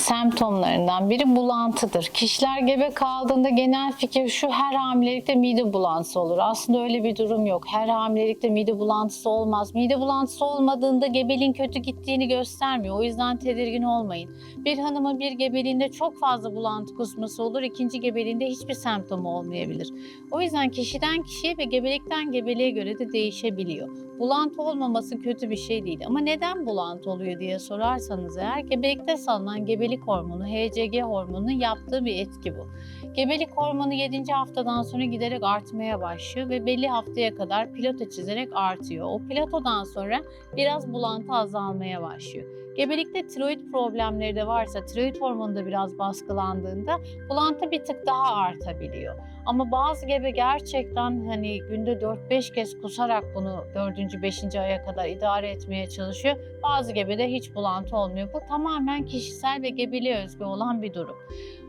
semptomlarından biri bulantıdır. Kişiler gebe kaldığında genel fikir şu her hamilelikte mide bulantısı olur. Aslında öyle bir durum yok. Her hamilelikte mide bulantısı olmaz. Mide bulantısı olmadığında gebeliğin kötü gittiğini göstermiyor. O yüzden tedirgin olmayın. Bir hanımın bir gebeliğinde çok fazla bulantı kusması olur. ikinci gebeliğinde hiçbir semptom olmayabilir. O yüzden kişiden kişiye ve gebelikten gebeliğe göre de değişebiliyor. Bulantı olmaması kötü bir şey değil ama neden bulantı oluyor diye sorarsanız eğer gebelikte salınan gebelik hormonu HCG hormonunun yaptığı bir etki bu. Gebelik hormonu 7. haftadan sonra giderek artmaya başlıyor ve belli haftaya kadar plato çizerek artıyor. O platodan sonra biraz bulantı azalmaya başlıyor. Gebelikte tiroid problemleri de varsa, tiroid hormonu da biraz baskılandığında bulantı bir tık daha artabiliyor. Ama bazı gebe gerçekten hani günde 4-5 kez kusarak bunu 4. 5. aya kadar idare etmeye çalışıyor. Bazı gebede hiç bulantı olmuyor. Bu tamamen kişisel ve gebeliğe özgü olan bir durum.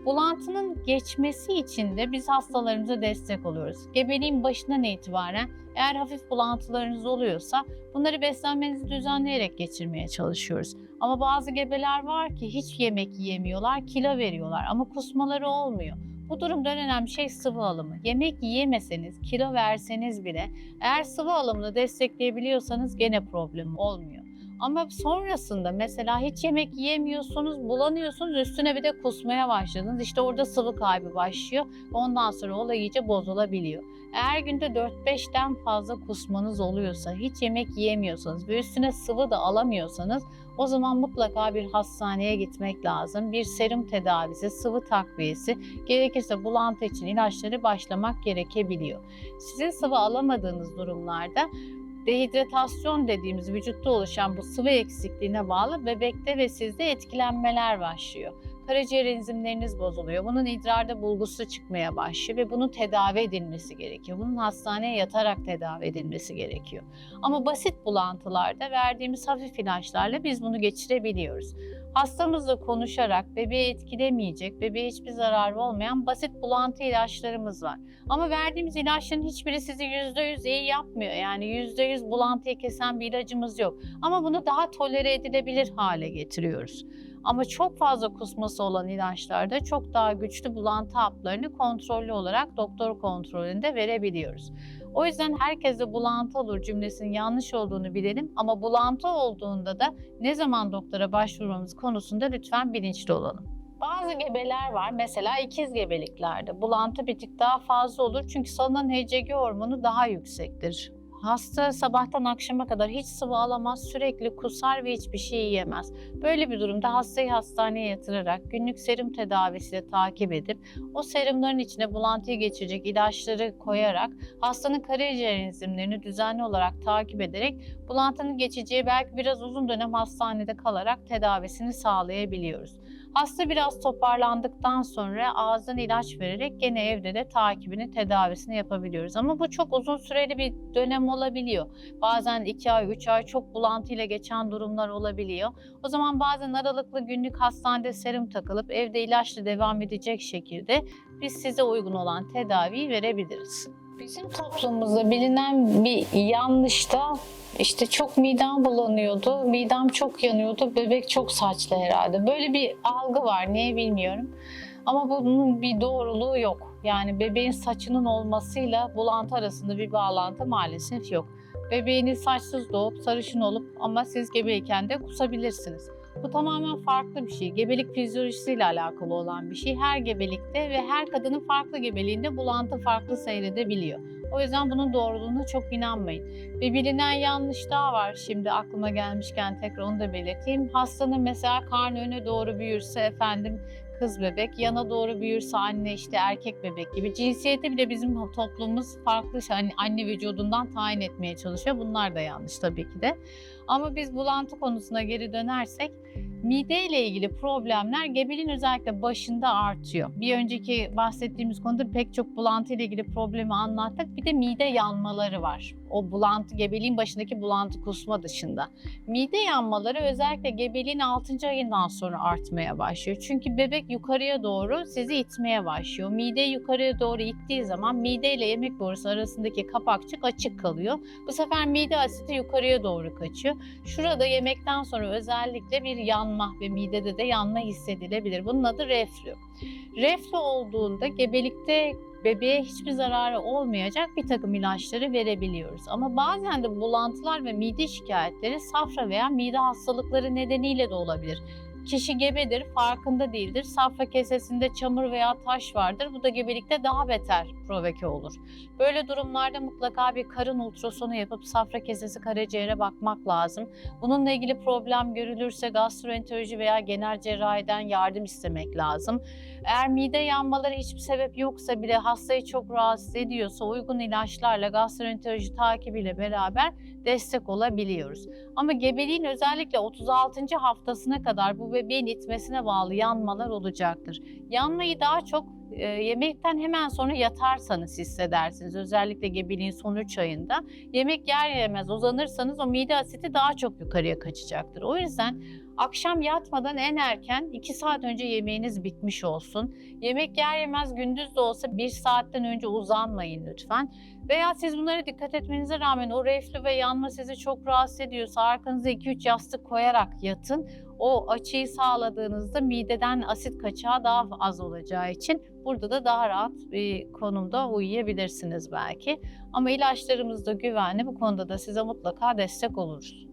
Bulantının geçmesi için de biz hastalarımıza destek oluyoruz. Gebeliğin başından itibaren eğer hafif bulantılarınız oluyorsa bunları beslenmenizi düzenleyerek geçirmeye çalışıyoruz. Ama bazı gebeler var ki hiç yemek yiyemiyorlar, kilo veriyorlar ama kusmaları olmuyor. Bu durumda en önemli şey sıvı alımı. Yemek yiyemeseniz, kilo verseniz bile eğer sıvı alımını destekleyebiliyorsanız gene problem olmuyor. Ama sonrasında mesela hiç yemek yiyemiyorsunuz, bulanıyorsunuz, üstüne bir de kusmaya başladınız. İşte orada sıvı kaybı başlıyor. Ondan sonra olay iyice bozulabiliyor. Eğer günde 4-5'ten fazla kusmanız oluyorsa, hiç yemek yiyemiyorsanız ve üstüne sıvı da alamıyorsanız o zaman mutlaka bir hastaneye gitmek lazım. Bir serum tedavisi, sıvı takviyesi, gerekirse bulantı için ilaçları başlamak gerekebiliyor. Sizin sıvı alamadığınız durumlarda dehidratasyon dediğimiz vücutta oluşan bu sıvı eksikliğine bağlı bebekte ve sizde etkilenmeler başlıyor. Karaciğer enzimleriniz bozuluyor. Bunun idrarda bulgusu çıkmaya başlıyor ve bunun tedavi edilmesi gerekiyor. Bunun hastaneye yatarak tedavi edilmesi gerekiyor. Ama basit bulantılarda verdiğimiz hafif ilaçlarla biz bunu geçirebiliyoruz. Hastamızla konuşarak bebeği etkilemeyecek, bebeğe hiçbir zararı olmayan basit bulantı ilaçlarımız var. Ama verdiğimiz ilaçların hiçbiri sizi %100 iyi yapmıyor. Yani %100 bulantıyı kesen bir ilacımız yok. Ama bunu daha tolere edilebilir hale getiriyoruz. Ama çok fazla kusması olan ilaçlarda çok daha güçlü bulantı haplarını kontrollü olarak doktor kontrolünde verebiliyoruz. O yüzden herkese bulantı olur cümlesinin yanlış olduğunu bilelim ama bulantı olduğunda da ne zaman doktora başvurmamız konusunda lütfen bilinçli olalım. Bazı gebeler var mesela ikiz gebeliklerde bulantı bir tık daha fazla olur çünkü salınan HCG hormonu daha yüksektir. Hasta sabahtan akşama kadar hiç sıvı alamaz, sürekli kusar ve hiçbir şey yiyemez. Böyle bir durumda hastayı hastaneye yatırarak günlük serum tedavisiyle takip edip o serumların içine bulantıyı geçirecek ilaçları koyarak hastanın karaciğer enzimlerini düzenli olarak takip ederek bulantının geçeceği belki biraz uzun dönem hastanede kalarak tedavisini sağlayabiliyoruz. Hasta biraz toparlandıktan sonra ağızdan ilaç vererek gene evde de takibini, tedavisini yapabiliyoruz. Ama bu çok uzun süreli bir dönem olabiliyor. Bazen 2 ay, 3 ay çok bulantıyla geçen durumlar olabiliyor. O zaman bazen aralıklı günlük hastanede serum takılıp evde ilaçla devam edecek şekilde biz size uygun olan tedaviyi verebiliriz. Bizim toplumumuzda bilinen bir yanlış da işte çok midem bulanıyordu, midem çok yanıyordu, bebek çok saçlı herhalde. Böyle bir algı var, niye bilmiyorum. Ama bunun bir doğruluğu yok. Yani bebeğin saçının olmasıyla bulantı arasında bir bağlantı maalesef yok. Bebeğiniz saçsız doğup sarışın olup ama siz gebeyken de kusabilirsiniz. Bu tamamen farklı bir şey. Gebelik fizyolojisiyle alakalı olan bir şey. Her gebelikte ve her kadının farklı gebeliğinde bulantı farklı seyredebiliyor. O yüzden bunun doğruluğuna çok inanmayın. Ve bilinen yanlış daha var şimdi aklıma gelmişken tekrar onu da belirteyim. Hastanın mesela karnı öne doğru büyürse efendim kız bebek, yana doğru büyürse anne işte erkek bebek gibi. Cinsiyeti bile bizim toplumumuz farklı hani anne vücudundan tayin etmeye çalışıyor. Bunlar da yanlış tabii ki de. Ama biz bulantı konusuna geri dönersek mide ile ilgili problemler gebeliğin özellikle başında artıyor. Bir önceki bahsettiğimiz konuda pek çok bulantı ile ilgili problemi anlattık. Bir de mide yanmaları var. O bulantı, gebeliğin başındaki bulantı kusma dışında. Mide yanmaları özellikle gebeliğin 6. ayından sonra artmaya başlıyor. Çünkü bebek yukarıya doğru sizi itmeye başlıyor. Mide yukarıya doğru ittiği zaman mide ile yemek borusu arasındaki kapakçık açık kalıyor. Bu sefer mide asidi yukarıya doğru kaçıyor. Şurada yemekten sonra özellikle bir yanma ve midede de yanma hissedilebilir. Bunun adı reflü. Reflü olduğunda gebelikte bebeğe hiçbir zararı olmayacak bir takım ilaçları verebiliyoruz. Ama bazen de bulantılar ve mide şikayetleri safra veya mide hastalıkları nedeniyle de olabilir. Kişi gebedir, farkında değildir. Safra kesesinde çamur veya taş vardır. Bu da gebelikte daha beter provoke olur. Böyle durumlarda mutlaka bir karın ultrasonu yapıp safra kesesi karaciğere bakmak lazım. Bununla ilgili problem görülürse gastroenteroloji veya genel cerrahiden yardım istemek lazım. Eğer mide yanmaları hiçbir sebep yoksa bile hastayı çok rahatsız ediyorsa uygun ilaçlarla gastroenteroloji takibiyle beraber destek olabiliyoruz. Ama gebeliğin özellikle 36. haftasına kadar bu bebeğin itmesine bağlı yanmalar olacaktır. Yanmayı daha çok e, yemekten hemen sonra yatarsanız hissedersiniz. Özellikle gebeliğin son 3 ayında. Yemek yer yemez uzanırsanız o mide asiti daha çok yukarıya kaçacaktır. O yüzden akşam yatmadan en erken 2 saat önce yemeğiniz bitmiş olsun. Yemek yer yemez gündüz de olsa 1 saatten önce uzanmayın lütfen. Veya siz bunlara dikkat etmenize rağmen o reflü ve yanma sizi çok rahatsız ediyorsa arkanıza 2-3 yastık koyarak yatın. O açıyı sağladığınızda mideden asit kaçağı daha az olacağı için burada da daha rahat bir konumda uyuyabilirsiniz belki. Ama ilaçlarımız da güvenli. Bu konuda da size mutlaka destek oluruz.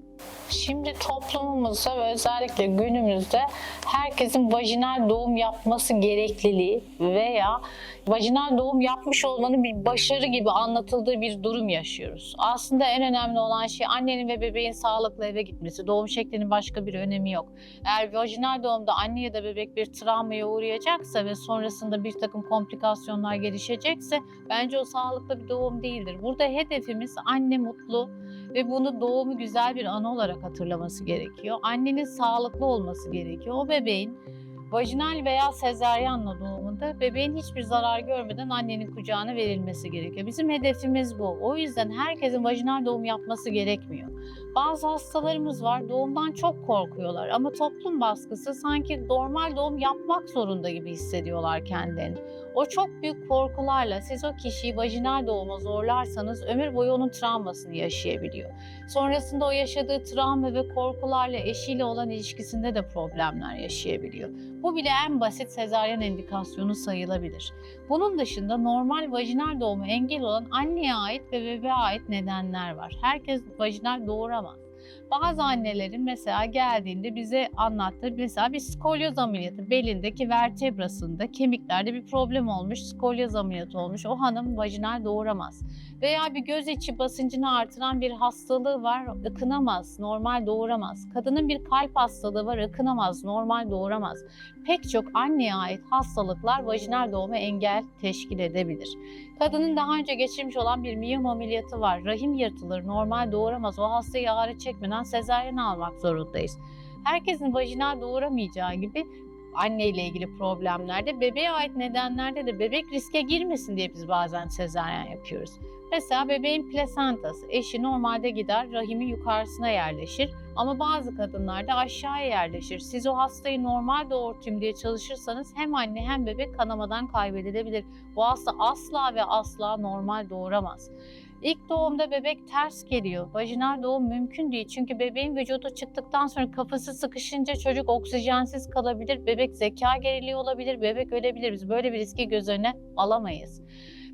Şimdi toplumumuzda ve özellikle günümüzde herkesin vajinal doğum yapması gerekliliği veya vajinal doğum yapmış olmanın bir başarı gibi anlatıldığı bir durum yaşıyoruz. Aslında en önemli olan şey annenin ve bebeğin sağlıklı eve gitmesi. Doğum şeklinin başka bir önemi yok. Eğer vajinal doğumda anne ya da bebek bir travmaya uğrayacaksa ve sonrasında bir takım komplikasyonlar gelişecekse bence o sağlıklı bir doğum değildir. Burada hedefimiz anne mutlu ve bunu doğumu güzel bir anı olarak hatırlaması gerekiyor. Annenin sağlıklı olması gerekiyor. O bebeğin vajinal veya sezaryenle doğumunda bebeğin hiçbir zarar görmeden annenin kucağına verilmesi gerekiyor. Bizim hedefimiz bu. O yüzden herkesin vajinal doğum yapması gerekmiyor. Bazı hastalarımız var doğumdan çok korkuyorlar ama toplum baskısı sanki normal doğum yapmak zorunda gibi hissediyorlar kendilerini. O çok büyük korkularla siz o kişiyi vajinal doğuma zorlarsanız ömür boyu onun travmasını yaşayabiliyor. Sonrasında o yaşadığı travma ve korkularla eşiyle olan ilişkisinde de problemler yaşayabiliyor. Bu bile en basit sezaryen indikasyonu sayılabilir. Bunun dışında normal vajinal doğumu engel olan anneye ait ve bebeğe ait nedenler var. Herkes vajinal doğuramaz. Bazı annelerin mesela geldiğinde bize anlattığı mesela bir skolyoz ameliyatı belindeki vertebrasında kemiklerde bir problem olmuş skolyoz ameliyatı olmuş o hanım vajinal doğuramaz. Veya bir göz içi basıncını artıran bir hastalığı var ıkınamaz normal doğuramaz. Kadının bir kalp hastalığı var ıkınamaz normal doğuramaz. Pek çok anneye ait hastalıklar vajinal doğuma engel teşkil edebilir. Kadının daha önce geçirmiş olan bir miyom ameliyatı var. Rahim yırtılır, normal doğuramaz. O hastayı ağrı çekmeden sezaryen almak zorundayız. Herkesin vajinal doğuramayacağı gibi anne ile ilgili problemlerde, bebeğe ait nedenlerde de bebek riske girmesin diye biz bazen sezaryen yapıyoruz. Mesela bebeğin plasentası, eşi normalde gider rahimin yukarısına yerleşir ama bazı kadınlarda aşağıya yerleşir. Siz o hastayı normal doğurtayım diye çalışırsanız hem anne hem bebek kanamadan kaybedilebilir. Bu hasta asla ve asla normal doğuramaz. İlk doğumda bebek ters geliyor. Vajinal doğum mümkün değil. Çünkü bebeğin vücudu çıktıktan sonra kafası sıkışınca çocuk oksijensiz kalabilir. Bebek zeka geriliği olabilir. Bebek ölebilir. Biz böyle bir riski göz önüne alamayız.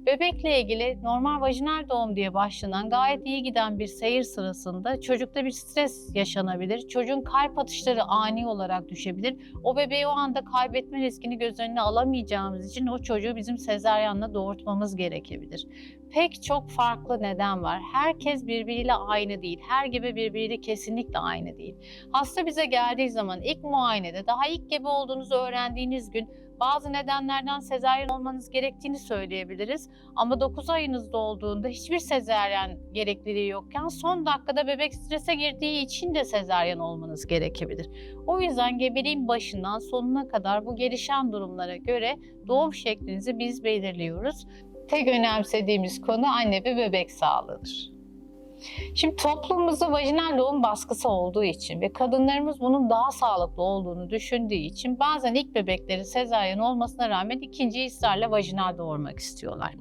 Bebekle ilgili normal vajinal doğum diye başlanan gayet iyi giden bir seyir sırasında çocukta bir stres yaşanabilir. Çocuğun kalp atışları ani olarak düşebilir. O bebeği o anda kaybetme riskini göz önüne alamayacağımız için o çocuğu bizim sezaryenle doğurtmamız gerekebilir. Pek çok farklı neden var. Herkes birbiriyle aynı değil. Her gebe birbiriyle kesinlikle aynı değil. Hasta bize geldiği zaman ilk muayenede daha ilk gebe olduğunuzu öğrendiğiniz gün bazı nedenlerden sezaryen olmanız gerektiğini söyleyebiliriz. Ama 9 ayınızda olduğunda hiçbir sezaryen gerekliliği yokken son dakikada bebek strese girdiği için de sezaryen olmanız gerekebilir. O yüzden gebeliğin başından sonuna kadar bu gelişen durumlara göre doğum şeklinizi biz belirliyoruz. Tek önemsediğimiz konu anne ve bebek sağlığıdır. Şimdi toplumumuzda vajinal doğum baskısı olduğu için ve kadınlarımız bunun daha sağlıklı olduğunu düşündüğü için bazen ilk bebekleri sezaryen olmasına rağmen ikinci ısrarla vajinal doğurmak istiyorlar.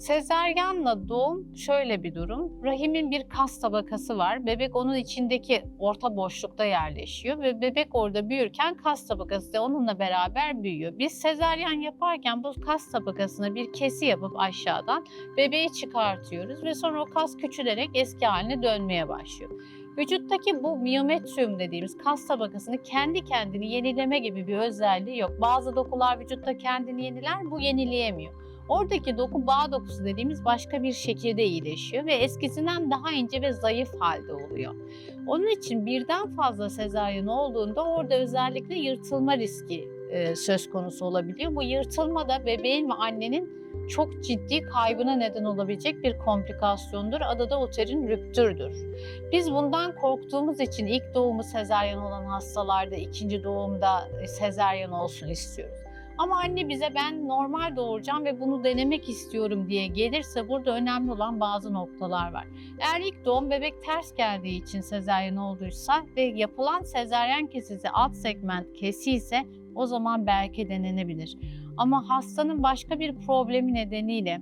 Sezaryenle doğum şöyle bir durum. Rahimin bir kas tabakası var. Bebek onun içindeki orta boşlukta yerleşiyor ve bebek orada büyürken kas tabakası da onunla beraber büyüyor. Biz sezaryen yaparken bu kas tabakasına bir kesi yapıp aşağıdan bebeği çıkartıyoruz ve sonra o kas küçülerek eski haline dönmeye başlıyor. Vücuttaki bu miyometrium dediğimiz kas tabakasını kendi kendini yenileme gibi bir özelliği yok. Bazı dokular vücutta kendini yeniler, bu yenileyemiyor. Oradaki doku bağ dokusu dediğimiz başka bir şekilde iyileşiyor ve eskisinden daha ince ve zayıf halde oluyor. Onun için birden fazla sezaryen olduğunda orada özellikle yırtılma riski e, söz konusu olabiliyor. Bu yırtılma da bebeğin ve annenin çok ciddi kaybına neden olabilecek bir komplikasyondur. Adı da uterin rüptürdür. Biz bundan korktuğumuz için ilk doğumu sezaryen olan hastalarda ikinci doğumda sezaryen olsun istiyoruz. Ama anne bize ben normal doğuracağım ve bunu denemek istiyorum diye gelirse burada önemli olan bazı noktalar var. Eğer ilk doğum bebek ters geldiği için sezaryen olduysa ve yapılan sezaryen kesisi alt segment kesi ise o zaman belki denenebilir. Ama hastanın başka bir problemi nedeniyle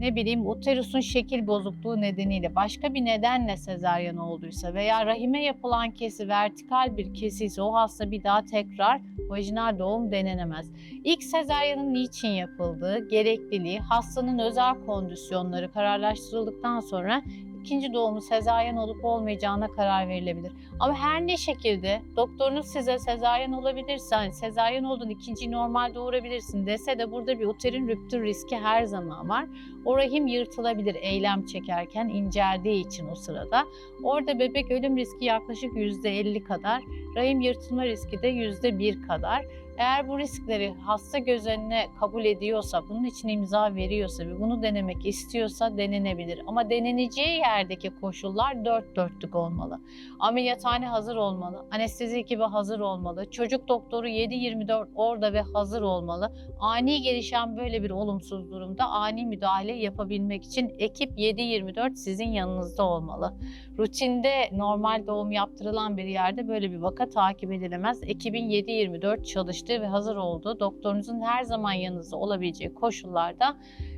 ne bileyim uterusun şekil bozukluğu nedeniyle başka bir nedenle sezaryen olduysa veya rahime yapılan kesi vertikal bir kesi ise o hasta bir daha tekrar vajinal doğum denenemez. İlk sezaryenin niçin yapıldığı, gerekliliği, hastanın özel kondisyonları kararlaştırıldıktan sonra ikinci doğumu sezaryen olup olmayacağına karar verilebilir. Ama her ne şekilde doktorunuz size sezaryen olabilirse, hani sezaryen oldun ikinci normal doğurabilirsin dese de burada bir uterin rüptür riski her zaman var. O rahim yırtılabilir eylem çekerken inceldiği için o sırada. Orada bebek ölüm riski yaklaşık %50 kadar, rahim yırtılma riski de %1 kadar. Eğer bu riskleri hasta göz önüne kabul ediyorsa, bunun için imza veriyorsa ve bunu denemek istiyorsa denenebilir. Ama deneneceği yerdeki koşullar dört dörtlük olmalı. Ameliyathane hazır olmalı, anestezi ekibi hazır olmalı, çocuk doktoru 7-24 orada ve hazır olmalı. Ani gelişen böyle bir olumsuz durumda ani müdahale yapabilmek için ekip 7-24 sizin yanınızda olmalı. Rutinde normal doğum yaptırılan bir yerde böyle bir vaka takip edilemez. Ekibin 7-24 çalıştığı ve hazır olduğu doktorunuzun her zaman yanınızda olabileceği koşullarda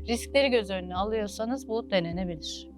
riskleri göz önüne alıyorsanız bu denenebilir.